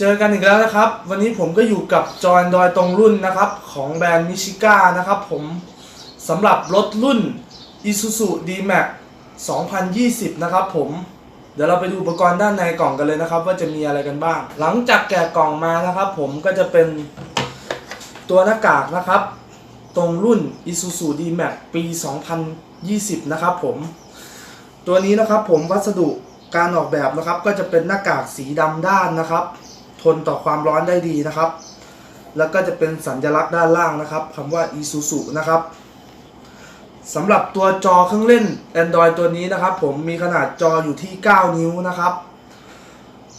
เจอกันอีกแล้วนะครับ วันนี้ผมก็อยู่กับจอยดอยตรงรุ่นนะครับ ของแบรนด์มิชิก้านะครับผมสำหรับรถรุ่น Isuzu D-Max 2020 นะครับผม เดี๋ยวเราไปดูอุปกรณ์ด้านในกล่องกันเลยนะครับ ว่าจะมีอะไรกันบ้าง หลังจากแกะกล่องมานะครับผมก็จะเป็นตัวหน้ากากนะครับ ตรงรุ่น Isuzu D-Max ปี 2020 นะครับผมตัวนี้นะครับผมวัสดุการออกแบบนะครับก็จะเป็นหน้ากากสีดำด้านนะครับ ทนต่อความร้อนได้ดีนะครับ แล้วก็จะเป็นสัญลักษณ์ด้านล่างนะครับคำว่า Isuzu นะครับสำหรับตัวจอเครื่องเล่น Android ตัวนี้นะครับ ผมมีขนาดจออยู่ที่ 9 นิ้วนะครับ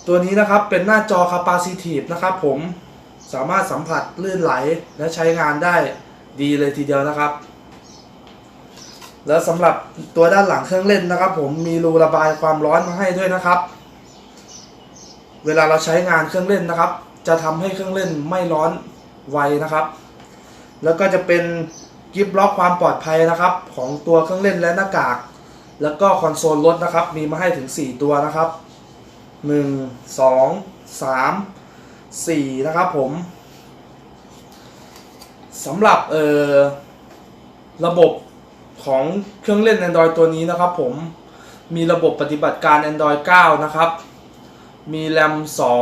ตัวนี้นะครับเป็นหน้าจอ Capacitive นะครับ ผมสามารถสัมผัสลื่นไหลและใช้งานได้ดีเลยทีเดียวนะครับ แล้วสำหรับตัวด้านหลังเครื่องเล่นนะครับ ผมมีรูระบายความร้อนมาให้ด้วยนะครับ เวลาเราใช้งานเครื่องเล่นนะครับ จะทำให้เครื่องเล่นไม่ร้อนไวนะครับ แล้วก็จะเป็นกิฟต์ล็อกความปลอดภัยนะครับ ของตัวเครื่องเล่นและหน้ากาก แล้วก็คอนโซลรถนะครับ มีมาให้ถึง 4 ตัวนะครับ 1 2 3 4 นะครับผมสำหรับเอ่อระบบของเครื่องเล่น Android ตัวนี้นะครับผมมีระบบปฏิบัติการ Android 9 นะครับ มีแรม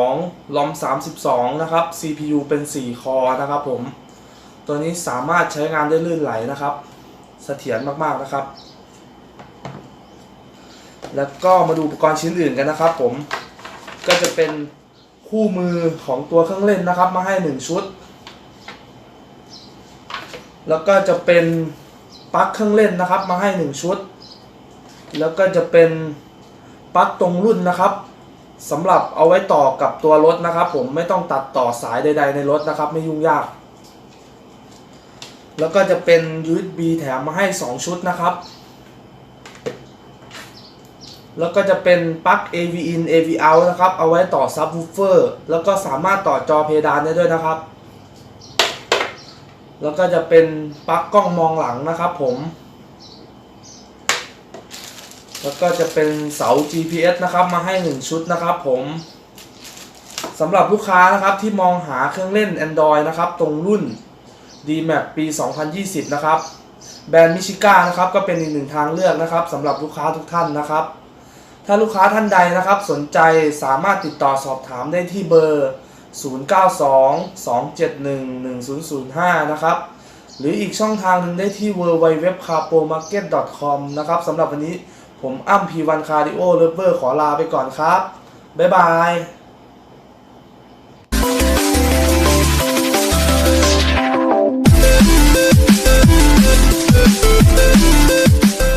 2 ROM 32 นะครับ CPU เป็น 4 คอนะครับผม ตัวนี้สามารถใช้งานได้ลื่นไหลนะครับ เสถียรมากๆนะครับ แล้วก็มาดูอุปกรณ์ชิ้นอื่นกันนะครับผม ก็จะเป็นคู่มือของตัวเครื่องเล่นนะครับ มาให้ 1 ชุด แล้วก็จะเป็นปลั๊กเครื่องเล่นนะครับ มาให้ 1 ชุด แล้วก็จะเป็นปลั๊กตรงรุ่นนะครับ สำหรับเอาไว้ต่อกับตัวรถนะครับ ผมไม่ต้องตัดต่อสายใด ๆ ในรถนะครับ ไม่ยุ่งยาก แล้วก็จะเป็น USB แถมมาให้ 2 ชุดนะครับ แล้วก็จะเป็นปลั๊ก AV in AV out นะครับ เอาไว้ต่อซับวูฟเฟอร์แล้วก็สามารถต่อจอเพดานได้ด้วยนะครับ แล้วก็จะเป็นปลั๊กกล้องมองหลังนะครับ ผม แล้วก็จะเป็นเสา GPS นะครับมาให้ 1 ชุดนะครับผมสำหรับลูกค้านะครับที่มองหาเครื่องเล่น Android นะครับ ตรงรุ่น D-Max ปี 2020 นะครับ แบรนด์มิชิก้านะครับก็เป็นอีกหนึ่งทางเลือกนะครับสำหรับลูกค้าทุกท่านนะครับ ถ้าลูกค้าท่านใดนะครับ สนใจสามารถติดต่อสอบถามได้ที่เบอร์ 0922711005 นะครับหรืออีกช่องทางหนึ่งได้ที่ www.carpomarket.com นะครับสำหรับวันนี้ ผมอ้ำพีวันคาร์ดิโอเลเวอร์ขอลาไปก่อนครับ บ๊ายบาย